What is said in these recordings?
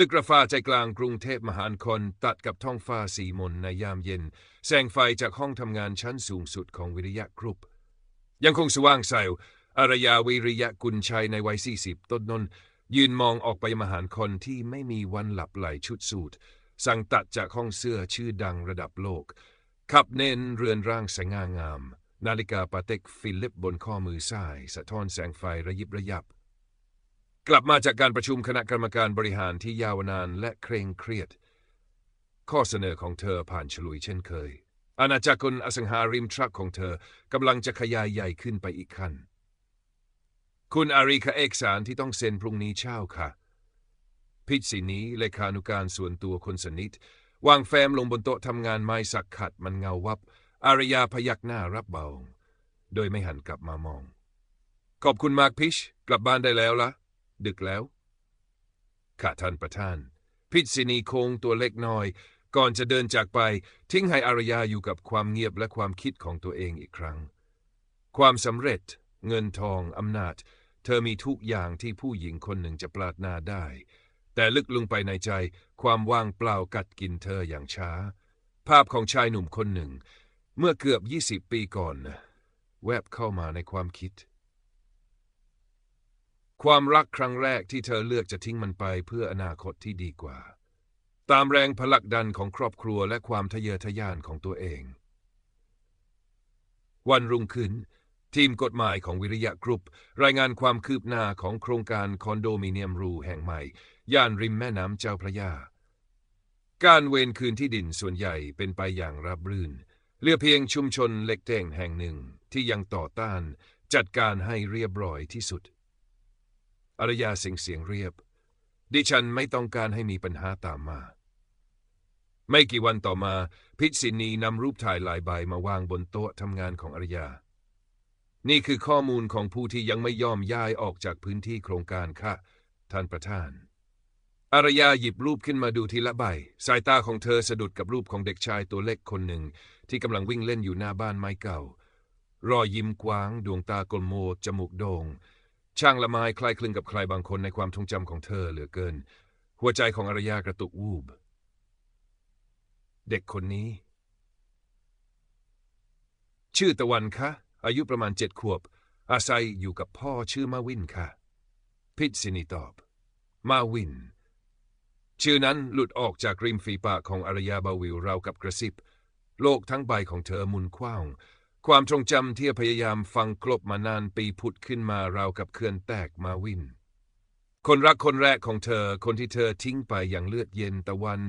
ตึกระฟ้าใจกลางกรุงเทพมหานครตัดกับท้องฟ้าสีมนในยามเย็น แสงไฟจากห้องทำงานชั้นสูงสุดของวิริยะกรุ๊ปยังคงสว่างใสอารยาวิริยะกุลชัยในวัยสี่สิบต้นนนยืนมองออกไปมหานครที่ไม่มีวันหลับไหลชุดสูตร สั่งตัดจากห้องเสื้อชื่อดังระดับโลก ขับเน้นเรือนร่างสง่างาม นาฬิกาปาเต็กฟิลิปบนข้อมือซ้าย สะท้อนแสงไฟระยิบระยับ กลับมาจากการประชุมคณะกรรมการบริหารที่ยาวนานและเคร่งเครียด ข้อเสนอของเธอผ่านฉลุยเช่นเคย อาณาจักรนอสังหาริมทรัพย์ของเธอกำลังจะขยายใหญ่ขึ้นไปอีกขั้น คุณอารีคะเอกสารที่ต้องเซ็นพรุ่งนี้เช้าค่ะ พิษสีนี้เลขานุการส่วนตัวคนสนิท วางแฟ้มลงบนโต๊ะทำงานไม้สักขัดมันเงาวับ อารยาพยักหน้ารับเบา โดยไม่หันกลับมามอง ขอบคุณมากพิช กลับบ้านได้แล้วล่ะ ดึกแล้วข้าท่านประธาน พิษสินีโคงตัวเล็กน้อย ก่อนจะเดินจากไป ทิ้งให้อารยาอยู่กับความเงียบและความคิดของตัวเองอีกครั้ง ความสำเร็จ เงินทองอำนาจ เธอมีทุกอย่างที่ผู้หญิงคนหนึ่งจะปรารถนาได้ แต่ลึกลงไปในใจ ความว่างเปล่ากัดกินเธออย่างช้า ภาพของชายหนุ่มคนหนึ่ง เมื่อเกือบ 20 ปีก่อน แวบเข้ามาในความคิด ความรักครั้งแรกที่เธอเลือกจะทิ้งมันไปเพื่ออนาคตที่ดีกว่า ตามแรงผลักดันของครอบครัวและความทะเยอทะยานของตัวเอง วันรุ่งขึ้น ทีมกฎหมายของวิริยะกรุ๊ป รายงานความคืบหน้าของโครงการคอนโดมิเนียมรูแห่งใหม่ ย่านริมแม่น้ำเจ้าพระยา การเวรคืนที่ดินส่วนใหญ่เป็นไปอย่างราบรื่นเหลือเพียงชุมชนเล็กแดงแห่งหนึ่งที่ยังต่อต้าน จัดการให้เรียบร้อยที่สุด อารยาเสียงเสียงเรียบ ดิฉันไม่ต้องการให้มีปัญหาตามมา ไม่กี่วันต่อมาพิษินีนำรูปถ่ายหลายใบมาวางบนโต๊ะทำงานของอารยา นี่คือข้อมูลของผู้ที่ยังไม่ยอมย้ายออกจากพื้นที่โครงการค่ะ ท่านประธาน อารยาหยิบรูปขึ้นมาดูทีละใบ สายตาของเธอสะดุดกับรูปของเด็กชายตัวเล็กคนหนึ่ง ที่กำลังวิ่งเล่นอยู่หน้าบ้านไม้เก่า รอยยิ้มกว้าง ดวงตากลมโมจมูกโดง่ง ช่างละไมคล้ายคลึงกับใครบางคนในความทรงจำของเธอเหลือเกิน หัวใจของอารยากระตุกวูบ เด็กคนนี้ ชื่อตะวันคะ อายุประมาณเจ็ดขวบ อาศัยอยู่กับพ่อชื่อมาวินค่ะ พิษสินีตอบ มาวิน ชื่อนั้นหลุดออกจากริมฝีปากของอารยาบาวิลรากับกระซิบ โลกทั้งใบของเธอมุนคว้าง ความทรงจำที่พยายามฟังกลบมานานปีผุดขึ้นมาราวกับเขื่อนแตกมาวินคนรักคนแรกของเธอ คนที่เธอทิ้งไปอย่างเลือดเย็นตะวัน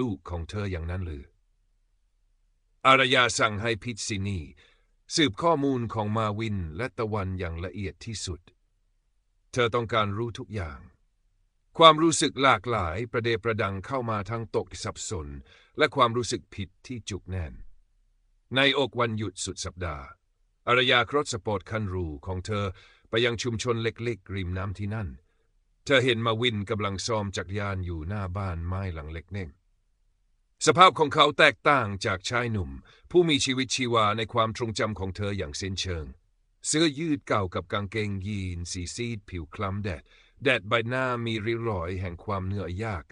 ลูกของเธออย่างนั้นหรือ อารยาสั่งให้พิษสินีสืบข้อมูลของมาวินและตะวันอย่างละเอียดที่สุด เธอต้องการรู้ทุกอย่าง ความรู้สึกหลากหลายประเดประดังเข้ามาทั้งตกสับสน และความรู้สึกผิดที่จุกแน่น ในอกวันหยุดสุดสัปดาห์อารยาครถสปอร์ตคันรูของเธอไปยังชุมชนเล็กๆ ริมน้ำที่นั่น เธอเห็นมาวินกำลังซ้อมจักรยานอยู่หน้าบ้านไม้หลังเล็กเน่ง สภาพของเขาแตกต่างจากชายหนุ่ม ผู้มีชีวิตชีวาในความทรงจำของเธออย่างสิ้นเชิง เสื้อยืดเก่ากับกางเกงยีนสีซีดผิวคล้ำแดด แดดใบหน้ามีริ้วรอยแห่งความเหนื่อยยาก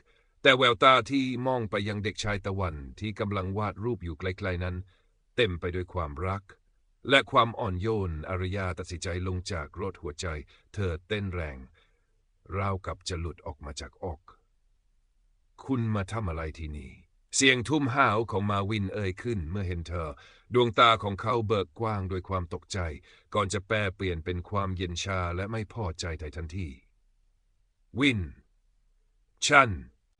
แต่แววตาที่มองไปยังเด็กชายตะวันที่กำลังวาดรูปอยู่ไกลๆนั้น เต็มไปด้วยความรัก และความอ่อนโยนอารยาตัดสินใจลงจากรถหัวใจ เธอเต้นแรง ราวกับจะหลุดออกมาจากอก คุณมาทำอะไรที่นี่ เสียงทุ่มห้าวของมาวินเอ่ยขึ้นเมื่อเห็นเธอ ดวงตาของเขาเบิกกว้างโดยความตกใจ ก่อนจะแปลเปลี่ยนเป็นความเย็นชาและไม่พอใจใทันที วิน ฉัน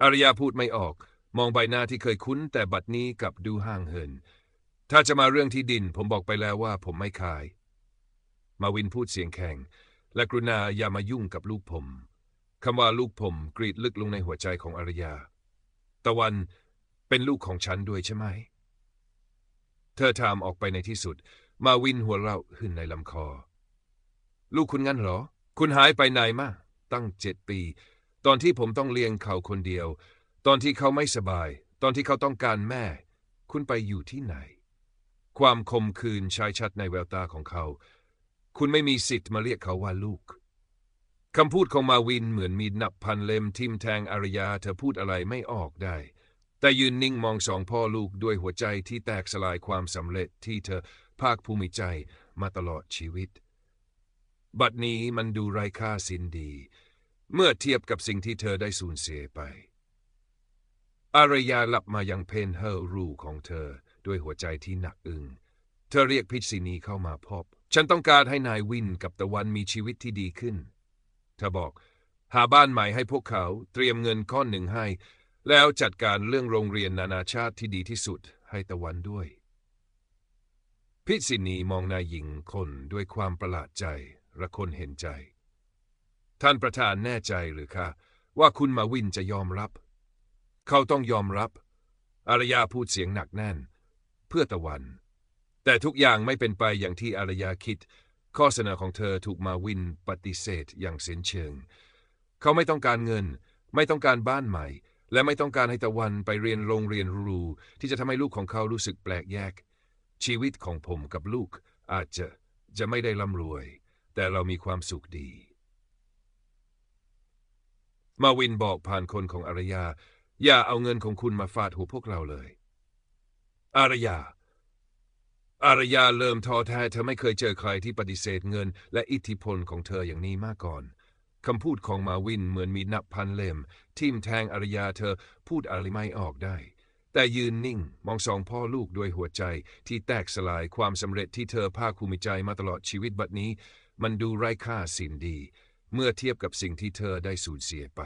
อารยาพูดไม่ออกมองใบหน้าที่เคยคุ้นแต่บัดนี้กลับดูห่างเหิน ถ้าจะมาเรื่องที่ดิน ผมบอกไปแล้วว่าผมไม่ขาย มาวินพูดเสียงแข็ง และกรุณาอย่ามายุ่งกับลูกผมคำว่าลูกผมกรีดลึกลงในหัวใจของอารยา ตะวันเป็นลูกของฉันด้วยใช่ไหม เธอถามออกไปในที่สุด มาวินหัวเราะขึ้นในลำคอ ลูกคุณงั้นเหรอ คุณหายไปไหนมาตั้งเจ็ดปี ตอนที่ผมต้องเลี้ยงเขาคนเดียว ตอนที่เขาไม่สบาย ตอนที่เขาต้องการแม่ คุณไปอยู่ที่ไหน ความคมคืนชายชัดในแววตาของเขา คุณไม่มีสิทธิ์มาเรียกเขาว่าลูกคำพูดของมาวินเหมือนมีดนับพันเล่มทิ่มแทงอารยาเธอพูดอะไรไม่ออกได้ แต่ยืนนิ่งมองสองพ่อลูกด้วยหัวใจที่แตกสลายความสำเร็จที่เธอภาคภูมิใจมาตลอดชีวิต บัดนี้มันดูไร้ค่าสิ้นดี เมื่อเทียบกับสิ่งที่เธอได้สูญเสียไป อารยาหลับมายังเพนเฮอร์รูของเธอ ด้วยหัวใจที่หนักอึง้งเธอเรียกพิชซินีเข้ามาพบ ฉันต้องการให้นายวินกับตะวันมีชีวิตที่ดีขึ้น เธอบอก หาบ้านใหม่ให้พวกเขาเตรียมเงินก้อนหนึ่งให้ แล้วจัดการเรื่องโรงเรียนนานาชาติที่ดีที่สุดให้ตะวันด้วย พิชซินีมองนายหญิงคนด้วยความประหลาดใจระคนเห็นใจ ท่านประธานแน่ใจหรือคะว่าคุณมาวินจะยอมรับ เขาต้องยอมรับ อารยาพูดเสียงหนักแน่น เพื่อตะวัน แต่ทุกอย่างไม่เป็นไปอย่างที่อารยาคิด ข้อเสนอของเธอถูกมาวินปฏิเสธอย่างเส้นเชิง เขาไม่ต้องการเงิน ไม่ต้องการบ้านใหม่ และไม่ต้องการให้ตะวันไปเรียนโรงเรียนรูที่จะทำให้ลูกของเขารู้สึกแปลกแยก ชีวิตของผมกับลูกอาจจะจะไม่ได้ร่ำรวย แต่เรามีความสุขดี มาวินบอกผ่านคนของอารยา อย่าเอาเงินของคุณมาฟาดหัวพวกเราเลย อารยา อารยาเริ่มท้อแท้เธอไม่เคยเจอใครที่ปฏิเสธเงิน และอิทธิพลของเธออย่างนี้มาก่อนคำพูดของมาวินเหมือนมีนับพันเล่มทิ่มแทงอารยาเธอพูดอะไรไม่ออกได้ แต่ยืนนิ่งมองสองพ่อลูกด้วยหัวใจที่แตกสลายความสำเร็จที่เธอภาคภูมิใจมาตลอดชีวิตบัดนี้ มันดูไร้ค่าสิ่งดี เมื่อเทียบกับสิ่งที่เธอได้สูญเสียไป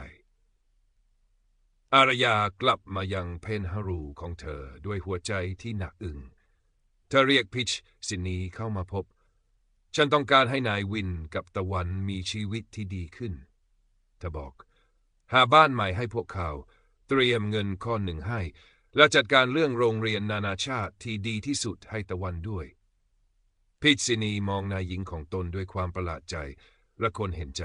อารยากลับมายังเพนฮารูของเธอด้วยหัวใจที่หนักอึงเธอเรียกพิชสินนีเข้ามาพบ ฉันต้องการให้นายวินกับตะวันมีชีวิตที่ดีขึ้น เธอบอก หาบ้านใหม่ให้พวกเขา เตรียมเงินก้อหนึ่งให้ และจัดการเรื่องโรงเรียนนานาชาติที่ดีที่สุดให้ตะวันด้วย พิชสินีมองนายหญิงของตนด้วยความประหลาดใจและคนเห็นใจ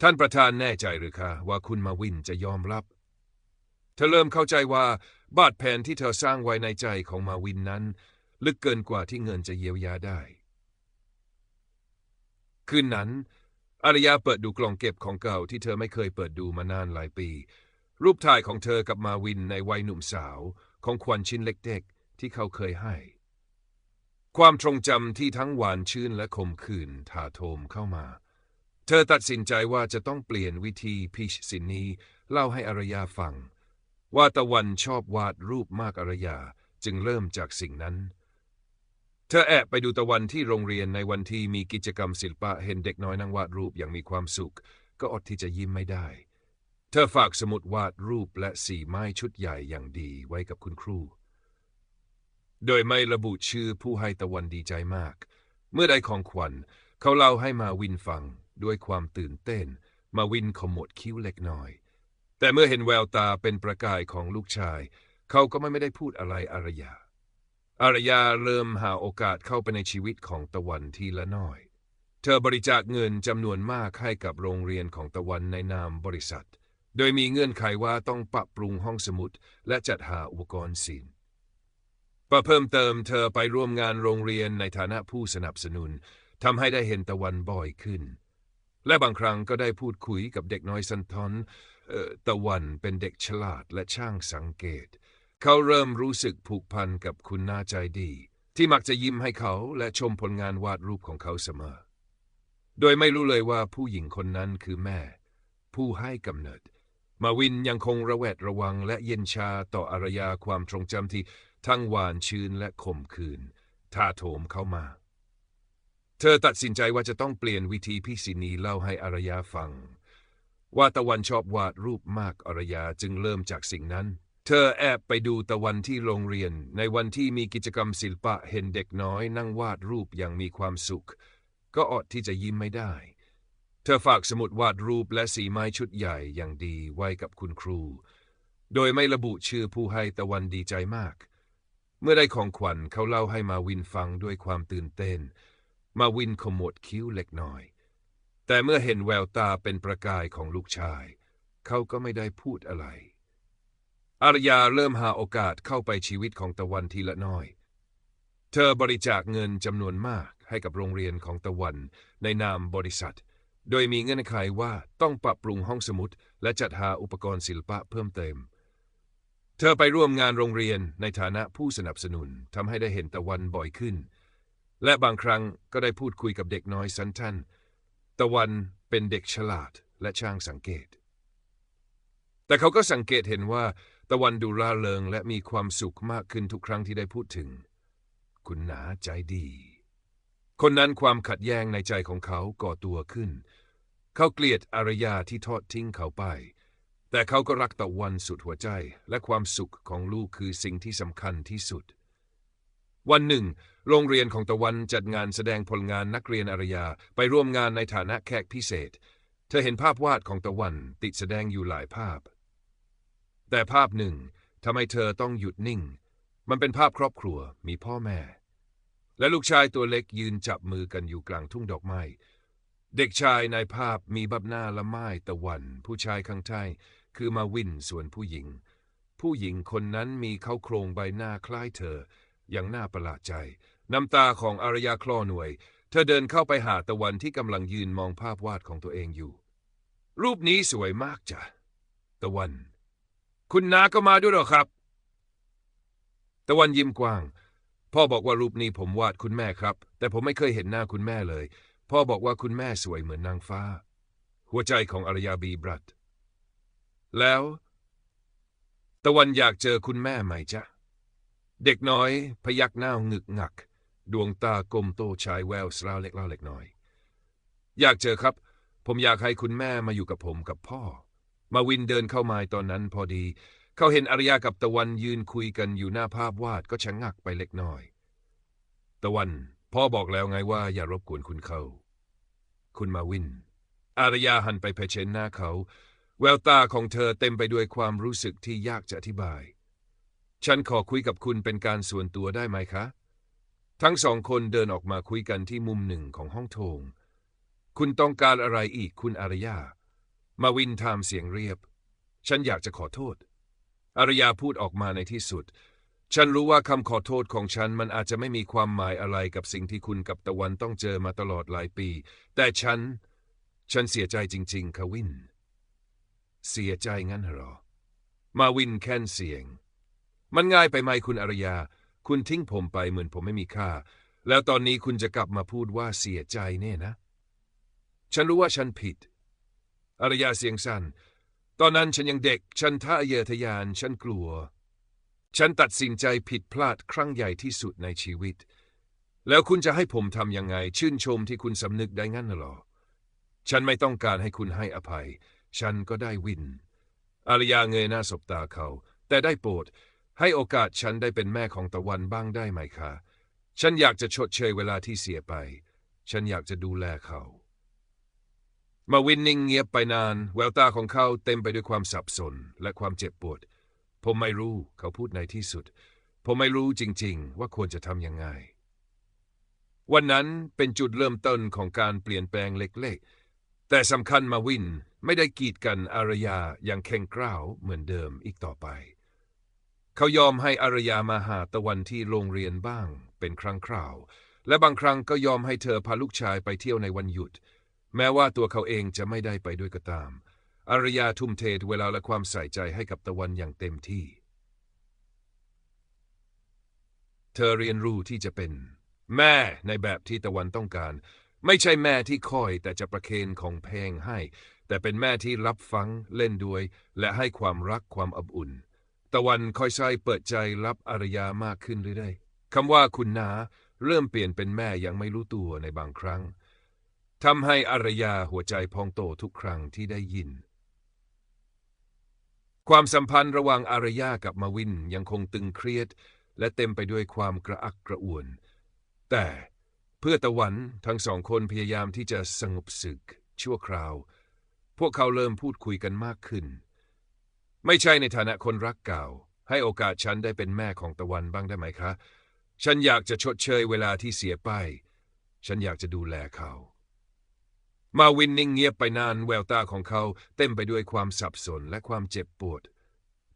ท่านประธานแน่ใจหรือคะว่าคุณมาวินจะยอมรับ เธอเริ่มเข้าใจว่าบาดแผนที่เธอสร้างไว้ในใจของมาวินนั้น ลึกเกินกว่าที่เงินจะเยียวยาได้ คืนนั้น อารยาเปิดดูกล่องเก็บของเก่าที่เธอไม่เคยเปิดดูมานานหลายปี รูปถ่ายของเธอกับมาวินในวัยหนุ่มสาวของขวัญชิ้นเล็กๆ ที่เขาเคยให้ ความทรงจำที่ทั้งหวานชื่นและขมขื่นถาโถมเข้ามา เธอตัดสินใจว่าจะต้องเปลี่ยนวิธีพิชสินนี้เล่าให้อารยาฟัง ว่าตะวันชอบวาดรูปมากอารยา จึงเริ่มจากสิ่งนั้น เธอแอบไปดูตะวันที่โรงเรียนในวันที่มีกิจกรรมศิลปะเห็นเด็กน้อยนั่งวาดรูปอย่างมีความสุข ก็อดที่จะยิ้มไม่ได้ เธอฝากสมุดวาดรูปและสีไม้ชุดใหญ่อย่างดีไว้กับคุณครู โดยไม่ระบุชื่อผู้ให้ตะวันดีใจมาก เมื่อได้ของขวัญเขาเล่าให้มาวินฟังด้วยความตื่นเต้น มาวินขมวดคิ้วเล็กน้อย แต่เมื่อเห็นแววตาเป็นประกายของลูกชาย เขาก็ไม่ได้พูดอะไรอารยา อารยาเริ่มหาโอกาสเข้าไปในชีวิตของตะวันทีละน้อย เธอบริจาคเงินจำนวนมากให้กับโรงเรียนของตะวันในนามบริษัท โดยมีเงื่อนไขว่าต้องปรับปรุงห้องสมุด และจัดหาอุปกรณ์ศิลป์ประเพิ่มเติมเธอไปร่วมงานโรงเรียนในฐานะผู้สนับสนุนทำให้ได้เห็นตะวันบ่อยขึ้น และบางครั้งก็ได้พูดคุยกับเด็กน้อยสันทอน ตะวันเป็นเด็กฉลาดและช่างสังเกต เขาเริ่มรู้สึกผูกพันกับคุณน่าใจดี ที่มักจะยิ้มให้เขาและชมผลงานวาดรูปของเขาเสมอ โดยไม่รู้เลยว่าผู้หญิงคนนั้นคือแม่ ผู้ให้กำเนิด มาวินยังคงระแวดระวังและเย็นชาต่ออารยาความทรงจำที่ทั้งหวานชื่นและขมขื่นท่าโถมเข้ามาเธอตัดสินใจว่าจะต้องเปลี่ยนวิธีพี่สินีเล่าให้อารยาฟัง ว่าตะวันชอบวาดรูปมากอรยาจึงเริ่มจากสิ่งนั้น เธอแอบไปดูตะวันที่โรงเรียน ในวันที่มีกิจกรรมศิลปะเห็นเด็กน้อยนั่งวาดรูปอย่างมีความสุข ก็อดที่จะยิ้มไม่ได้ เธอฝากสมุดวาดรูปและสีไม้ชุดใหญ่อย่างดีไว้กับคุณครู โดยไม่ระบุชื่อผู้ให้ตะวันดีใจมาก เมื่อได้ของขวัญเขาเล่าให้มาวินฟังด้วยความตื่นเต้น มาวินขมวดคิ้วเล็กน้อย แต่เมื่อเห็นแววตาเป็นประกายของลูกชาย เขาก็ไม่ได้พูดอะไร อารยาเริ่มหาโอกาสเข้าไปชีวิตของตะวันทีละน้อย เธอบริจาคเงินจำนวนมากให้กับโรงเรียนของตะวันในนามบริษัท โดยมีเงื่อนไขว่าต้องปรับปรุงห้องสมุด และจัดหาอุปกรณ์ศิลปะเพิ่มเติม เธอไปร่วมงานโรงเรียนในฐานะผู้สนับสนุนทำให้ได้เห็นตะวันบ่อยขึ้น และบางครั้งก็ได้พูดคุยกับเด็กน้อยสันทัน ตะวันเป็นเด็กฉลาดและช่างสังเกต แต่เขาก็สังเกตเห็นว่าตะวันดูร่าเริงและมีความสุขมากขึ้นทุกครั้งที่ได้พูดถึง คุณหนาใจดี คนนั้นความขัดแย้งในใจของเขาก่อตัวขึ้น เขาเกลียดอารยาที่ทอดทิ้งเขาไป แต่เขาก็รักตะวันสุดหัวใจ และความสุขของลูกคือสิ่งที่สำคัญที่สุด วันหนึ่ง โรงเรียนของตะวันจัดงานแสดงผลงานนักเรียนอารยา ไปร่วมงานในฐานะแขกพิเศษ เธอเห็นภาพวาดของตะวันติดแสดงอยู่หลายภาพ แต่ภาพหนึ่งทำให้เธอต้องหยุดนิ่ง มันเป็นภาพครอบครัวมีพ่อแม่ และลูกชายตัวเล็กยืนจับมือกันอยู่กลางทุ่งดอกไม้เด็กชายในภาพมีบับหน้าละไม้ตะวัน ผู้ชายข้างใต้คือมาวินส่วนผู้หญิง ผู้หญิงคนนั้นมีเขาโครงใบหน้าคล้ายเธอ อย่างน่าประหลาดใจ น้ำตาของอารยาคลอหน่วย เธอเดินเข้าไปหาตะวันที่กำลังยืนมองภาพวาดของตัวเองอยู่ รูปนี้สวยมากจ้ะ ตะวัน คุณนาก็มาด้วยหรอครับ ตะวันยิ้มกว้าง พ่อบอกว่ารูปนี้ผมวาดคุณแม่ครับ แต่ผมไม่เคยเห็นหน้าคุณแม่เลย พ่อบอกว่าคุณแม่สวยเหมือนนางฟ้า หัวใจของอารยาบีบรัดแล้ว ตะวันอยากเจอคุณแม่ไหมจ๊ะ เด็กน้อย พยักหน้างึกงัก ดวงตากลมโตชายแววสลาวเล็กเล่าเล็กน้อย อยากเจอครับ ผมอยากให้คุณแม่มาอยู่กับผมกับพ่อ มาวินเดินเข้ามาตอนนั้นพอดี เขาเห็นอารยากับตะวันยืนคุยกันอยู่หน้าภาพวาดก็ชะงักไปเล็กน้อย ตะวัน พ่อบอกแล้วไงว่าอย่ารบกวนคุณเขาคุณมาวิน อารยาหันไปเผชิญหน้าเขา แววตาของเธอเต็มไปด้วยความรู้สึกที่ยากจะอธิบาย ฉันขอคุยกับคุณเป็นการส่วนตัวได้ไหมคะ ทั้งสองคนเดินออกมาคุยกันที่มุมหนึ่งของห้องโถง คุณต้องการอะไรอีกคุณอารยา มาวินถามเสียงเรียบ ฉันอยากจะขอโทษ อารยาพูดออกมาในที่สุด ฉันรู้ว่าคำขอโทษของฉันมันอาจจะไม่มีความหมายอะไรกับสิ่งที่คุณกับตะวันต้องเจอมาตลอดหลายปี แต่ฉัน ฉันเสียใจจริง ๆค่ะวิน เสียใจงั้นเหรอ มาวินแค้นเสียง มันง่ายไปไหมคุณอารยา คุณทิ้งผมไปเหมือนผมไม่มีค่า แล้วตอนนี้คุณจะกลับมาพูดว่าเสียใจเนี่ยนะ ฉันรู้ว่าฉันผิด อารยาเสียงสัน่นตอนนั้นฉันยังเด็ก ฉันท่าเยอทยาน ฉันกลัว ฉันตัดสินใจผิดพลาดครั้งใหญ่ที่สุดในชีวิต แล้วคุณจะให้ผมทำยังไง ชื่นชมที่คุณสำนึกได้งั้นหรอ ฉันไม่ต้องการให้คุณให้อภัย ฉันก็ได้วิน อารยาเงยหน้าสบตาเขา แต่ได้โปรด ให้โอกาสฉันได้เป็นแม่ของตะวันบ้างได้ไหมคะ ฉันอยากจะชดเชยเวลาที่เสียไป ฉันอยากจะดูแลเขา มาวินนิ่งเงียบไปนาน แววตาของเขาเต็มไปด้วยความสับสนและความเจ็บปวด ผมไม่รู้เขาพูดในที่สุด ผมไม่รู้จริงๆ ว่าควรจะทำยังไง วันนั้นเป็นจุดเริ่มต้นของการเปลี่ยนแปลงเล็กๆ แต่สำคัญมาวินไม่ได้กีดกันอารยาอย่างแข็งกร้าวเหมือนเดิมอีกต่อไป เขายอมให้อารยามาหาตะวันที่โรงเรียนบ้าง เป็นครั้งคราว และบางครั้งก็ยอมให้เธอพาลูกชายไปเที่ยวในวันหยุด แม้ว่าตัวเขาเองจะไม่ได้ไปด้วยก็ตาม อารยาทุ่มเทเวลาและความใส่ใจให้กับตะวันอย่างเต็มที่ เธอเรียนรู้ที่จะเป็น แม่ในแบบที่ตะวันต้องการ ไม่ใช่แม่ที่คอยแต่จะประเคนของแพงให้ แต่เป็นแม่ที่รับฟังเล่นด้วย และให้ความรักความอบอุ่น ตะวันค่อยๆเปิดใจรับอารยามากขึ้นเรื่อยๆคำว่าคุณนาเริ่มเปลี่ยนเป็นแม่ยังไม่รู้ตัวในบางครั้งทำให้อารยาหัวใจพองโตทุกครั้งที่ได้ยิน ความสัมพันธ์ระหว่างอารยากับมาวินยังคงตึงเครียด และเต็มไปด้วยความกระอักกระอ่วน แต่เพื่อตะวันทั้งสองคนพยายามที่จะสงบศึกชั่วคราว พวกเขาเริ่มพูดคุยกันมากขึ้น ไม่ใช่ในฐานะคนรักเก่า ให้โอกาสฉันได้เป็นแม่ของตะวันบ้างได้ไหมคะ ฉันอยากจะชดเชยเวลาที่เสียไป ฉันอยากจะดูแลเขา มาวินนิ่งเงียบไปนานแววตาของเขาเต็มไปด้วยความสับสนและความเจ็บปวด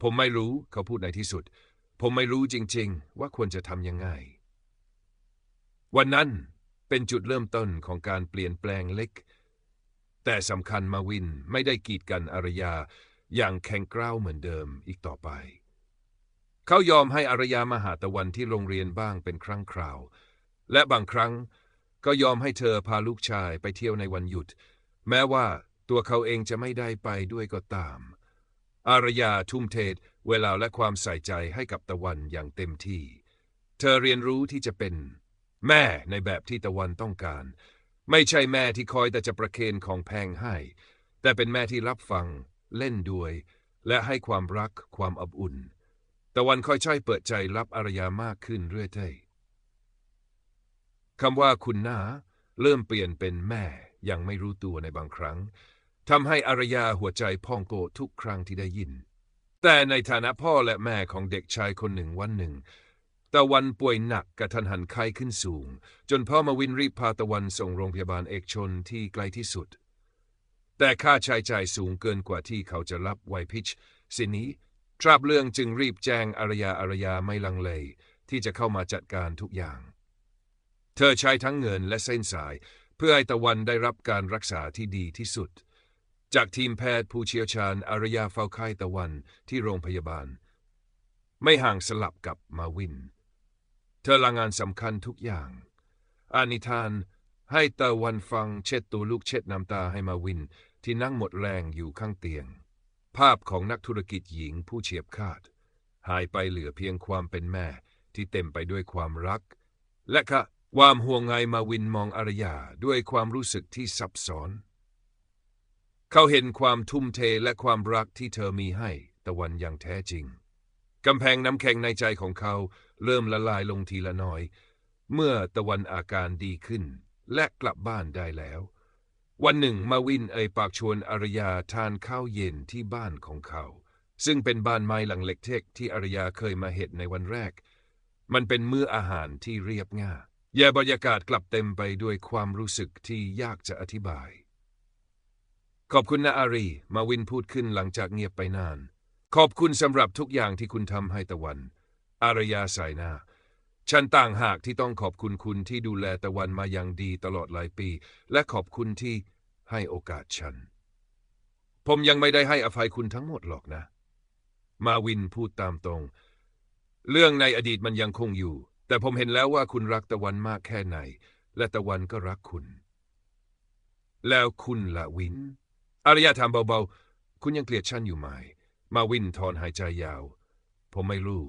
ผมไม่รู้เขาพูดในที่สุด ผมไม่รู้จริง ๆ ว่าควรจะทำยังไง วันนั้นเป็นจุดเริ่มต้นของการเปลี่ยนแปลงเล็ก แต่สำคัญมาวินไม่ได้กีดกันอารยา อย่างแข็งกร้าวเหมือนเดิมอีกต่อไป เขายอมให้อารยามหาตะวันที่โรงเรียนบ้างเป็นครั้งคราว และบางครั้งก็ยอมให้เธอพาลูกชายไปเที่ยวในวันหยุด แม้ว่าตัวเขาเองจะไม่ได้ไปด้วยก็ตาม อารยาทุ่มเทเวลาและความใส่ใจให้กับตะวันอย่างเต็มที่ เธอเรียนรู้ที่จะเป็น แม่ในแบบที่ตะวันต้องการ ไม่ใช่แม่ที่คอยแต่จะประเคนของแพงให้ แต่เป็นแม่ที่รับฟัง เล่นด้วย และให้ความรักความอบอุ่น ตะวันค่อยๆเปิดใจรับอารยามากขึ้นเรื่อยๆคำว่าคุณนาเริ่มเปลี่ยนเป็นแม่ยังไม่รู้ตัวในบางครั้งทำให้อารยาหัวใจพองโกทุกครั้งที่ได้ยิน แต่ในฐานะพ่อและแม่ของเด็กชายคนหนึ่งวันหนึ่ง ตะวันป่วยหนักกระทันหันไข้ขึ้นสูง จนพ่อมาวินรีบพาตะวันส่งโรงพยาบาลเอกชนที่ไกลที่สุด แต่ค่าใช้จ่ายสูงเกินกว่าที่เขาจะรับไวพิชสินี้ทราบเรื่องจึงรีบแจ้งอารยาอารยาไม่ลังเล ที่จะเข้ามาจัดการทุกอย่าง เธอใช้ทั้งเงินและเส้นสาย เพื่อให้ตะวันได้รับการรักษาที่ดีที่สุด จากทีมแพทย์ผู้เชี่ยวชาญอารยาเฝ้าไข้ตะวันที่โรงพยาบาล ไม่ห่างสลับกับมาวิน เธอลางานสำคัญทุกอย่าง อานิทานให้ตะวันฟังเช็ดตัวลูกเช็ดน้ำตาให้มาวิน ที่นั่งหมดแรงอยู่ข้างเตียง ภาพของนักธุรกิจหญิงผู้เฉียบขาด หายไปเหลือเพียงความเป็นแม่ที่เต็มไปด้วยความรัก และค่ะความห่วงใยมาวินมองอารยาด้วยความรู้สึกที่ซับซ้อน เขาเห็นความทุ่มเทและความรักที่เธอมีให้ตะวันอย่างแท้จริง กำแพงน้ำแข็งในใจของเขาเริ่มละลายลงทีละน้อย เมื่อตะวันอาการดีขึ้นและกลับบ้านได้แล้ว วันหนึ่งมาวินเอ่ยปากชวนอารยาทานข้าวเย็นที่บ้านของเขา ซึ่งเป็นบ้านไม้หลังเล็กเทกที่อารยาเคยมาเห็นในวันแรก มันเป็นมื้ออาหารที่เรียบง่ายแย่บรรยากาศกลับเต็มไปด้วยความรู้สึกที่ยากจะอธิบาย ขอบคุณนะอารี มาวินพูดขึ้นหลังจากเงียบไปนาน ขอบคุณสำหรับทุกอย่างที่คุณทำให้ตะวัน อารยาสายหน้า ฉันต่างหากที่ต้องขอบคุณคุณที่ดูแลตะวันมาอย่างดีตลอดหลายปี และขอบคุณที่ให้โอกาสฉัน ผมยังไม่ได้ให้อภัยคุณทั้งหมดหรอกนะ มาวินพูดตามตรง เรื่องในอดีตมันยังคงอยู่ แต่ผมเห็นแล้วว่าคุณรักตะวันมากแค่ไหน และตะวันก็รักคุณ แล้วคุณละวิน อารยาถามเบาๆ คุณยังเกลียดฉันอยู่ไหม มาวินถอนหายใจยาว ผมไม่รู้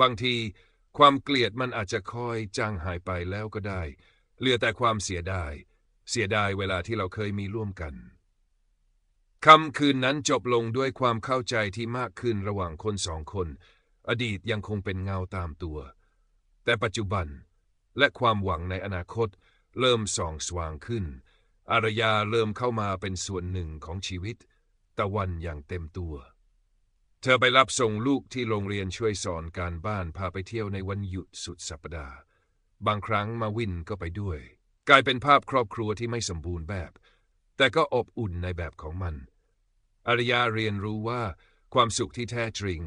บางที ความเกลียดมันอาจจะค่อยจางหายไปแล้วก็ได้ เหลือแต่ความเสียดาย เสียดายเวลาที่เราเคยมีร่วมกันคำคืนนั้นจบลงด้วยความเข้าใจที่มากขึ้นระหว่างคนสองคน อดีตยังคงเป็นเงาตามตัว แต่ปัจจุบันและความหวังในอนาคต เริ่มส่องสว่างขึ้น อารยาเริ่มเข้ามาเป็นส่วนหนึ่งของชีวิต ตะวันอย่างเต็มตัว ธอไปรับส่งลูกที่โรงเรียนช่วยสอนการบ้านพาไปเที่ยวในวันหยุดสุดสัปดาห์ บางครั้งมาวินก็ไปด้วย กลายเป็นภาพครอบครัวที่ไม่สมบูรณ์แบบ แต่ก็อบอุ่นในแบบของมัน อารยาเรียนรู้ว่าความสุขที่แท้จริง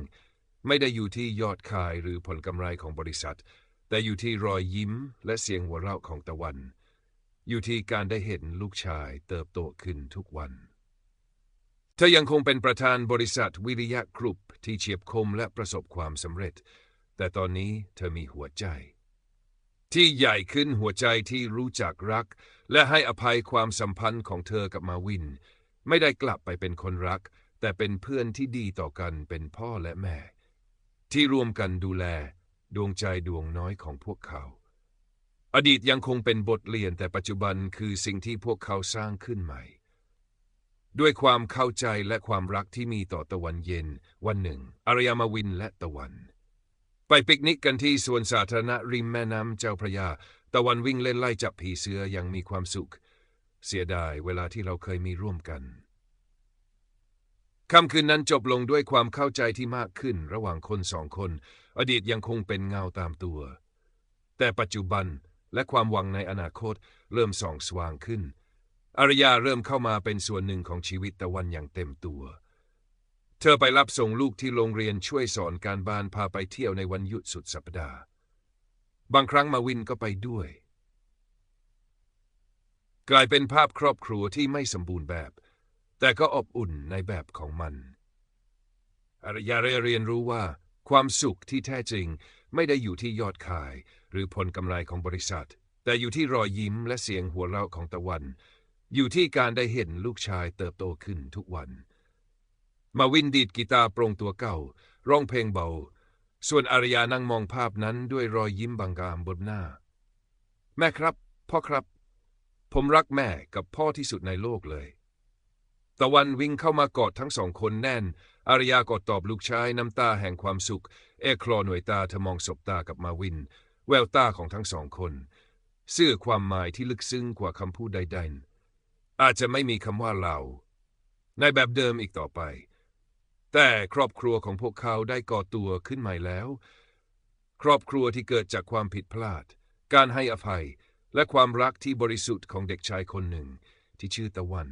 ไม่ได้อยู่ที่ยอดขายหรือผลกำไรของบริษัท แต่อยู่ที่รอยยิ้มและเสียงหัวเราะของตะวัน อยู่ที่การได้เห็นลูกชายเติบโตขึ้นทุกวัน เธอยังคงเป็นประธานบริษัทวิริยะกรุ๊ปที่เฉียบคมและประสบความสำเร็จ แต่ตอนนี้เธอมีหัวใจ ที่ใหญ่ขึ้นหัวใจที่รู้จักรัก และให้อภัยความสัมพันธ์ของเธอกับมาวิน ไม่ได้กลับไปเป็นคนรัก แต่เป็นเพื่อนที่ดีต่อกันเป็นพ่อและแม่ ที่รวมกันดูแล ดวงใจดวงน้อยของพวกเขา อดีตยังคงเป็นบทเรียนแต่ปัจจุบันคือสิ่งที่พวกเขาสร้างขึ้นใหม่ ด้วยความเข้าใจและความรักที่มีต่อตะวันเย็น วันหนึ่ง อารยามาวินและตะวัน ไปปิกนิกกันที่สวนสาธารณะริมแม่น้ำเจ้าพระยา ตะวันวิ่งเล่นไล่จับผีเสืออย่างมีความสุข เสียดายเวลาที่เราเคยมีร่วมกันค่ำคืนนั้นจบลงด้วยความเข้าใจที่มากขึ้นระหว่างคนสองคน อดีตยังคงเป็นเงาตามตัว แต่ปัจจุบันและความหวังในอนาคตเริ่มส่องสว่างขึ้น อารยาเริ่มเข้ามาเป็นส่วนหนึ่งของชีวิตตะวันอย่างเต็มตัว เธอไปรับส่งลูกที่โรงเรียนช่วยสอนการบ้านพาไปเที่ยวในวันหยุดสุดสัปดาห์ บางครั้งมาวินก็ไปด้วย กลายเป็นภาพครอบครัวที่ไม่สมบูรณ์แบบ แต่ก็อบอุ่นในแบบของมัน อารยาเรียนรู้ว่า ความสุขที่แท้จริงไม่ได้อยู่ที่ยอดขาย หรือผลกำไรของบริษัท แต่อยู่ที่รอยยิ้มและเสียงหัวเราะของตะวัน อยู่ที่การได้เห็นลูกชายเติบโตขึ้นทุกวัน มาวินดีดกีตาร์โปรงตัวเก่า ร้องเพลงเบา ส่วนอารยานั่งมองภาพนั้นด้วยรอยยิ้มบางกามบนหน้า แม่ครับ พ่อครับ ผมรักแม่กับพ่อที่สุดในโลกเลย ตะวันวิ่งเข้ามากอดทั้งสองคนแน่น อารยากอดตอบลูกชายน้ำตาแห่งความสุข เอคลอหน่วยตาเธอมองสบตากับมาวิน แววตาของทั้งสองคน เสื่อความหมายที่ลึกซึ้งกว่าคำพูดใดๆ อาจจะไม่มีคำว่าเรา ในแบบเดิมอีกต่อไป แต่ครอบครัวของพวกเขาได้ก่อตัวขึ้นใหม่แล้ว ครอบครัวที่เกิดจากความผิดพลาด การให้อภัย และความรักที่บริสุทธิ์ของเด็กชายคนหนึ่งที่ชื่อตะวัน